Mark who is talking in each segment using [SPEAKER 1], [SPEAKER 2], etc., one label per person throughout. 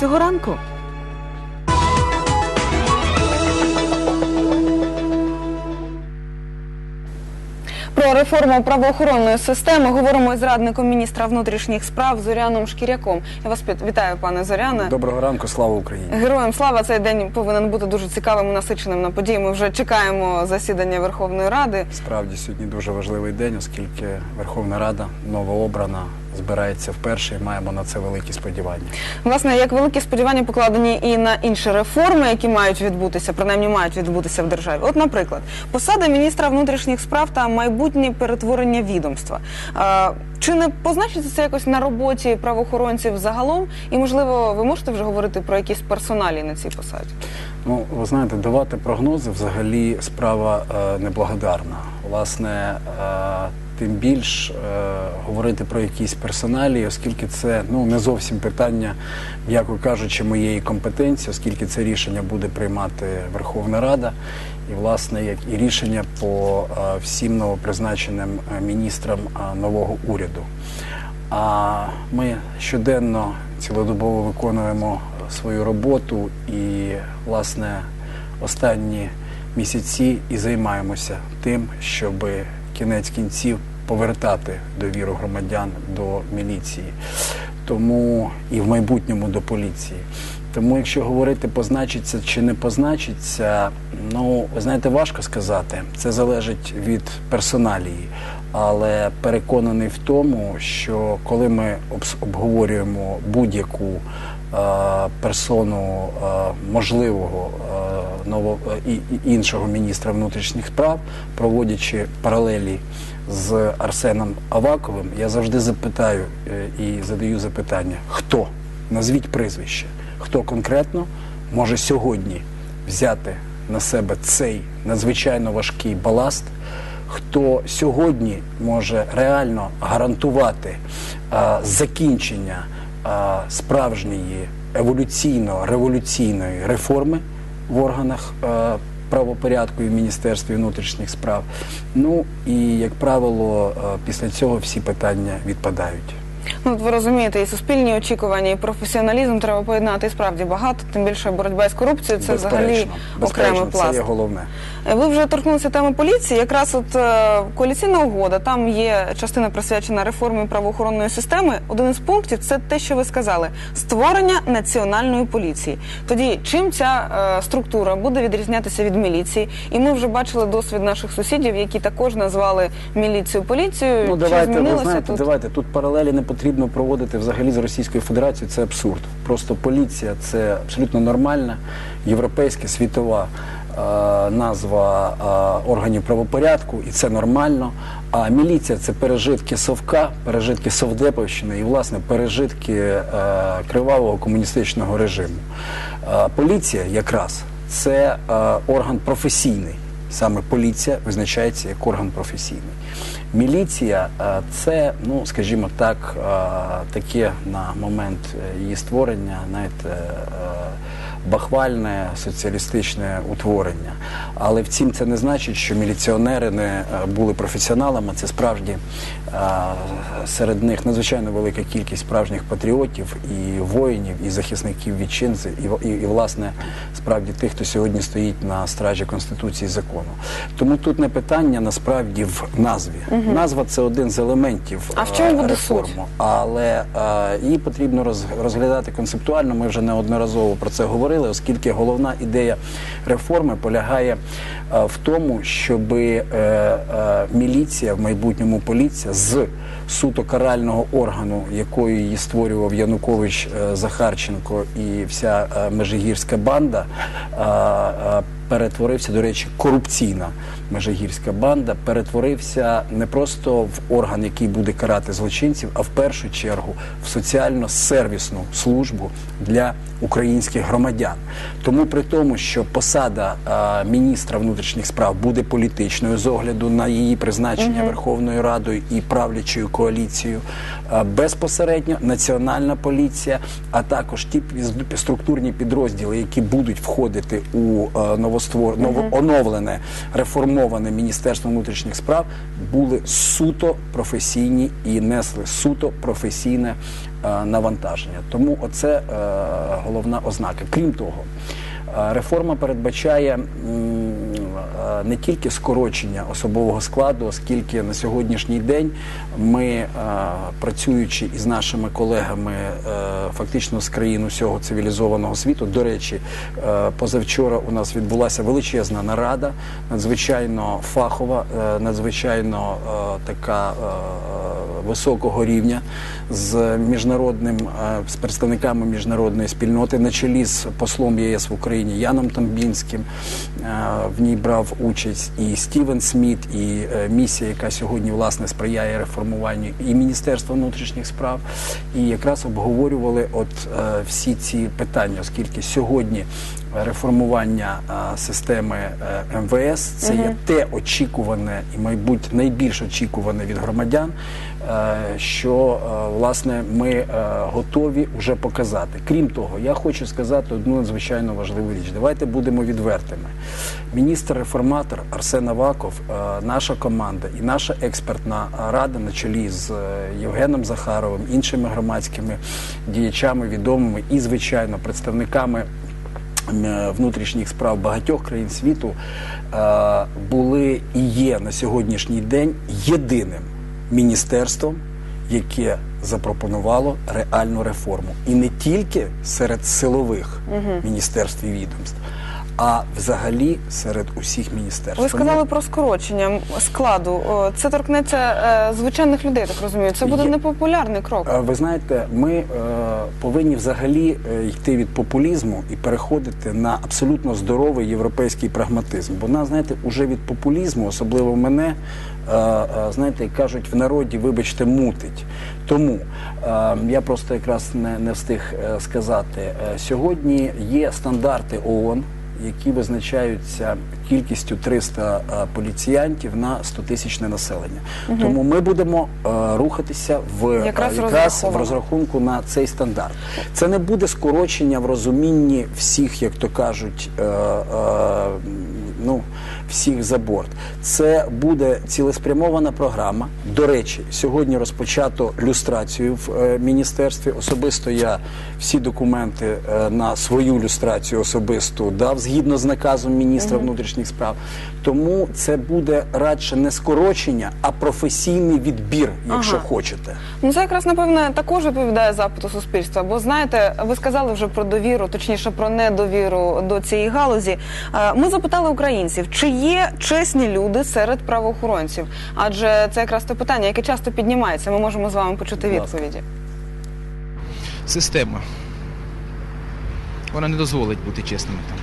[SPEAKER 1] цього ранку. Про реформу правоохоронної системи говоримо із радником міністра внутрішніх справ Зоряном Шкіряком. Я вас вітаю, пане Зоряне.
[SPEAKER 2] Доброго ранку, слава Україні.
[SPEAKER 1] Героям слава цей день повинен бути дуже цікавим і насиченим на події. Ми вже чекаємо засідання Верховної Ради.
[SPEAKER 2] Справді сьогодні дуже важливий день, оскільки Верховна Рада новообрана збирається вперше і маємо на це великі сподівання.
[SPEAKER 1] Власне, як великі сподівання покладені і на інші реформи, які мають відбутися, принаймні мають відбутися в державі. От, наприклад, посада міністра внутрішніх справ та майбутнє перетворення відомства. А, чи не позначиться це якось на роботі правоохоронців загалом? І можливо, ви можете вже говорити про якісь персоналі на цій посаді?
[SPEAKER 2] Ну, ви знаєте, давати прогнози взагалі справа е, неблагодарна. Власне, е, тим більш е, говорити про якісь персоналі, оскільки це ну не зовсім питання, м'яко кажучи, моєї компетенції, оскільки це рішення буде приймати Верховна Рада, і власне як і рішення по е, всім новопризначеним е, міністрам е, нового уряду. А ми щоденно цілодобово виконуємо свою роботу і, власне, останні місяці і займаємося тим, щоб кінець кінців повертати довіру громадян до міліції, тому і в майбутньому до поліції. Тому, якщо говорити позначиться чи не позначиться, ну ви знаєте, важко сказати. Це залежить від персоналії. Але переконаний в тому, що коли ми обговорюємо будь-яку е, персону е, можливого ново, і, і іншого міністра внутрішніх справ, проводячи паралелі з Арсеном Аваковим, я завжди запитаю е, і задаю запитання: хто? Назвіть прізвище, хто конкретно може сьогодні взяти на себе цей надзвичайно важкий баласт, хто сьогодні може реально гарантувати а, закінчення а, справжньої еволюційно-революційної реформи в органах правопорядку і в Міністерстві внутрішніх справ. Ну і як правило, після цього всі питання відпадають.
[SPEAKER 1] Ну, от ви розумієте, і суспільні очікування, і професіоналізм треба поєднати і справді багато. Тим більше боротьба з корупцією це взагалі
[SPEAKER 2] Безперечно,
[SPEAKER 1] окремий пласт.
[SPEAKER 2] це є головне.
[SPEAKER 1] Е, Ви вже торкнулися теми поліції. Якраз от е, коаліційна угода, там є частина присвячена реформі правоохоронної системи. Один із пунктів це те, що ви сказали: створення національної поліції. Тоді чим ця е, структура буде відрізнятися від міліції? І ми вже бачили досвід наших сусідів, які також назвали міліцію поліцією.
[SPEAKER 2] Ну
[SPEAKER 1] Чи
[SPEAKER 2] давайте, ви
[SPEAKER 1] змінилося
[SPEAKER 2] знаєте,
[SPEAKER 1] тут?
[SPEAKER 2] давайте тут паралелі не потрібно проводити взагалі з Російською Федерацією. Це абсурд. Просто поліція це абсолютно нормальна європейська світова е, назва е, органів правопорядку, і це нормально. А міліція це пережитки совка, пережитки совдеповщини і власне пережитки е, кривавого комуністичного режиму. Поліція якраз це орган професійний. Саме поліція визначається як орган професійний. Міліція е, це, ну скажімо так, е, таке на момент її створення, е, бахвальне соціалістичне утворення. Але втім, це не значить, що міліціонери не е, були професіоналами. Це справді е, серед них надзвичайно велика кількість справжніх патріотів і воїнів, і захисників вітчизни, і, і, і власне справді тих, хто сьогодні стоїть на стражі конституції і закону. Тому тут не питання насправді в назві. Назва це один з елементів
[SPEAKER 1] А в чому
[SPEAKER 2] е,
[SPEAKER 1] буде
[SPEAKER 2] реформи,
[SPEAKER 1] суть?
[SPEAKER 2] але її потрібно розглядати концептуально. Ми вже неодноразово про це говорили, оскільки головна ідея реформи полягає е, в тому, щоб е, е, міліція в майбутньому поліція з суто карального органу, якою її створював Янукович Захарченко і вся межигірська банда. Перетворився, до речі, корупційна межигірська банда, перетворився не просто в орган, який буде карати злочинців, а в першу чергу в соціально-сервісну службу для українських громадян. Тому при тому, що посада е, міністра внутрішніх справ буде політичною з огляду на її призначення Верховною Радою і правлячою коаліцією, е, безпосередньо національна поліція, а також ті структурні підрозділи, які будуть входити у е, новостворену оновлене, новооновлене, реформоване Міністерство внутрішніх справ були суто професійні і несли суто професійне е, навантаження. Тому оце е, головна ознака. Крім того, е, реформа передбачає м, не тільки скорочення особового складу, оскільки на сьогоднішній день ми, е, працюючи із нашими колегами е, фактично з країн усього цивілізованого світу, до речі, е, позавчора у нас відбулася величезна нарада, надзвичайно фахова, е, надзвичайно е, така е, високого рівня з міжнародним е, з представниками міжнародної спільноти на чолі з послом ЄС в Україні Яном Тамбінським. Е, В ній брав участь і Стівен Сміт, і е, місія, яка сьогодні власне сприяє реформуванню і Міністерства внутрішніх справ. І якраз обговорювали от е, всі ці питання, оскільки сьогодні реформування системи е, МВС це є те очікуване і, мабуть, найбільш очікуване від громадян, е, що е, власне ми готові вже показати. Крім того, я хочу сказати одну надзвичайно важливу річ. Давайте будемо відвертими. Міністр-реформатор Арсен Аваков, наша команда і наша експертна рада на чолі з Євгеном Захаровим, іншими громадськими діячами, відомими і, звичайно, представниками внутрішніх справ багатьох країн світу е, були і є на сьогоднішній день єдиним міністерством, яке запропонувало реальну реформу. І не тільки серед силових міністерств і відомств, а взагалі серед усіх міністерств.
[SPEAKER 1] Ви сказали про скорочення складу. Це торкнеться е, звичайних людей, так розумію. Це буде непопулярний крок.
[SPEAKER 2] Е, Ви знаєте, ми е, повинні взагалі йти від популізму і переходити на абсолютно здоровий європейський прагматизм. Бо нас, знаєте, уже від популізму, особливо мене, знаєте, як кажуть в народі, вибачте, мутить. Тому я просто якраз не, не встиг сказати. Сьогодні є стандарти ООН. Які визначаються кількістю 300 е, поліціянтів на 100-тисячне населення, тому ми будемо е, рухатися в
[SPEAKER 1] Якраз
[SPEAKER 2] е, якраз в розрахунку на цей стандарт. Це не буде скорочення в розумінні всіх, як то кажуть, е, е, ну, всіх за борт. Це буде цілеспрямована програма. До речі, сьогодні розпочато люстрацію в е, міністерстві. Особисто я всі документи е, на свою люстрацію особисту дав згідно з наказом міністра внутрішніх справ. Тому це буде радше не скорочення, а професійний відбір, якщо
[SPEAKER 1] Ага.
[SPEAKER 2] хочете.
[SPEAKER 1] Ну це якраз напевне також відповідає запиту суспільства. Бо знаєте, ви сказали вже про довіру, точніше про недовіру до цієї галузі. Е, Ми запитали українців, чи є чесні люди серед правоохоронців? Адже це якраз те питання, яке часто піднімається. Ми можемо з вами почути відповіді.
[SPEAKER 3] Система. Вона не дозволить бути чесними там.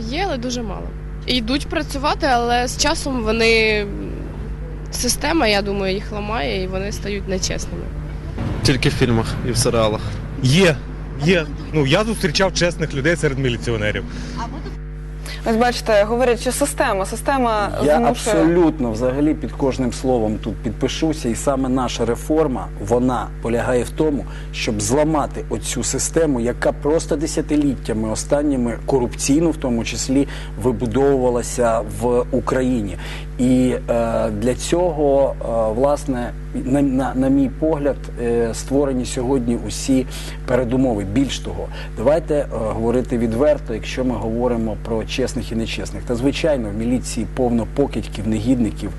[SPEAKER 4] Є, але дуже мало. І йдуть працювати, але з часом вони. Система, я думаю, їх ламає і вони стають нечесними.
[SPEAKER 5] Тільки в фільмах і в серіалах.
[SPEAKER 6] Є, є. Ну я зустрічав чесних людей серед міліціонерів.
[SPEAKER 1] Ось бачите, говорять, що система, система
[SPEAKER 2] Я
[SPEAKER 1] змушує.
[SPEAKER 2] абсолютно взагалі під кожним словом тут підпишуся, і саме наша реформа вона полягає в тому, щоб зламати оцю систему, яка просто десятиліттями останніми корупційно, в тому числі, вибудовувалася в Україні. І е, для цього, е, власне, на, на, на мій погляд, е, створені сьогодні усі передумови. Більш того, давайте е, говорити відверто, якщо ми говоримо про чесних і нечесних. Та звичайно, в міліції повно покидьків, негідників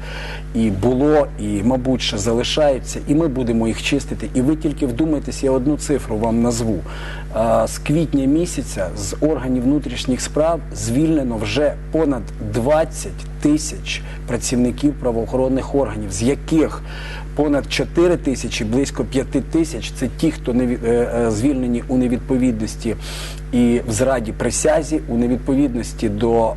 [SPEAKER 2] і було, і, мабуть, ще залишаються, і ми будемо їх чистити. І ви тільки вдумайтесь, я одну цифру вам назву. Е, З квітня місяця з органів внутрішніх справ звільнено вже понад 20 тисяч працівників правоохоронних органів, з яких понад 4 тисячі, близько 5 тисяч. Це ті, хто не е, е, звільнені у невідповідності і в зраді присязі, у невідповідності до е,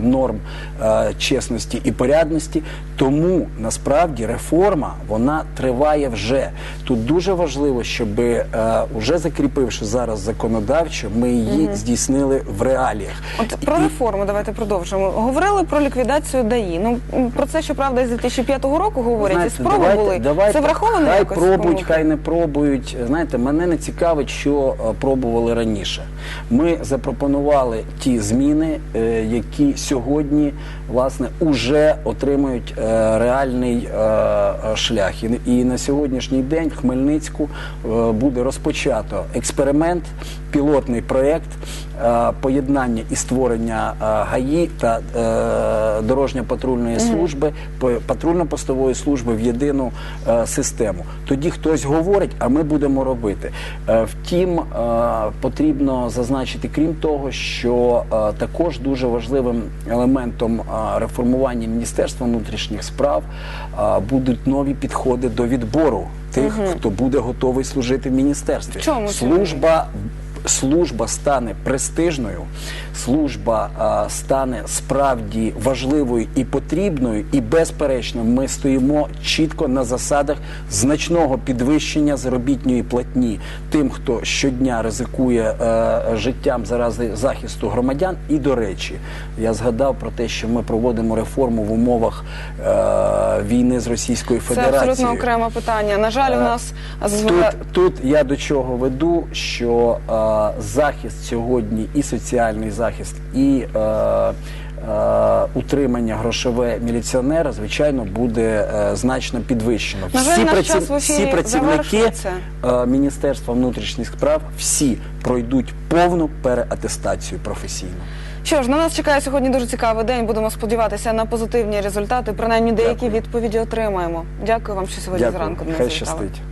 [SPEAKER 2] норм е, чесності і порядності. Тому насправді реформа вона триває вже. Тут дуже важливо, щоб е, уже закріпивши зараз законодавчо, ми її здійснили в реаліях.
[SPEAKER 1] От про
[SPEAKER 2] І-
[SPEAKER 1] реформу давайте продовжимо. Говорили про ліквідацію ДАІ. Ну про це, щоправда, з 2005 року говорять.
[SPEAKER 2] Знаєте,
[SPEAKER 1] і спроби
[SPEAKER 2] давайте,
[SPEAKER 1] були.
[SPEAKER 2] Давайте,
[SPEAKER 1] це враховано
[SPEAKER 2] хай
[SPEAKER 1] якось?
[SPEAKER 2] пробують, хай не пробують. Знаєте, мене не цікавить, що е, пробували раніше. Ми запропонували ті зміни, е, які сьогодні власне уже отримують е, реальний е, шлях. І, на сьогоднішній день в Хмельницьку буде розпочато експеримент, пілотний проєкт е, поєднання і створення е, ГАІ та е, дорожньо-патрульної служби, по- патрульно-постової служби в єдину систему. Тоді хтось говорить, а ми будемо робити. Втім, потрібно зазначити, крім того, що також дуже важливим елементом реформування Міністерства внутрішніх справ будуть нові підходи до відбору тих, хто буде готовий служити в міністерстві.
[SPEAKER 1] Чому?
[SPEAKER 2] Служба служба стане престижною, служба а, стане справді важливою і потрібною, і безперечно, ми стоїмо чітко на засадах значного підвищення заробітної платні тим, хто щодня ризикує е, життям заради захисту громадян. І до речі, я згадав про те, що ми проводимо реформу в умовах е, війни з Російською
[SPEAKER 1] Це
[SPEAKER 2] Федерацією.
[SPEAKER 1] абсолютно окреме питання. На жаль, у
[SPEAKER 2] Е,
[SPEAKER 1] нас
[SPEAKER 2] Тут, тут я до чого веду, що захист сьогодні, і соціальний захист, і е, е, утримання грошове міліціонера, звичайно, буде е, значно підвищено.
[SPEAKER 1] На жаль, наш час в ефірі
[SPEAKER 2] всі працівники
[SPEAKER 1] завершується.
[SPEAKER 2] е, Міністерства внутрішніх справ всі пройдуть повну переатестацію професійну.
[SPEAKER 1] Що ж, на нас чекає сьогодні дуже цікавий день. Будемо сподіватися на позитивні результати. Принаймні деякі
[SPEAKER 2] Дякую.
[SPEAKER 1] відповіді отримаємо. Дякую вам, що сьогодні
[SPEAKER 2] Дякую,
[SPEAKER 1] зранку до нас
[SPEAKER 2] хай
[SPEAKER 1] завітали.
[SPEAKER 2] щастить.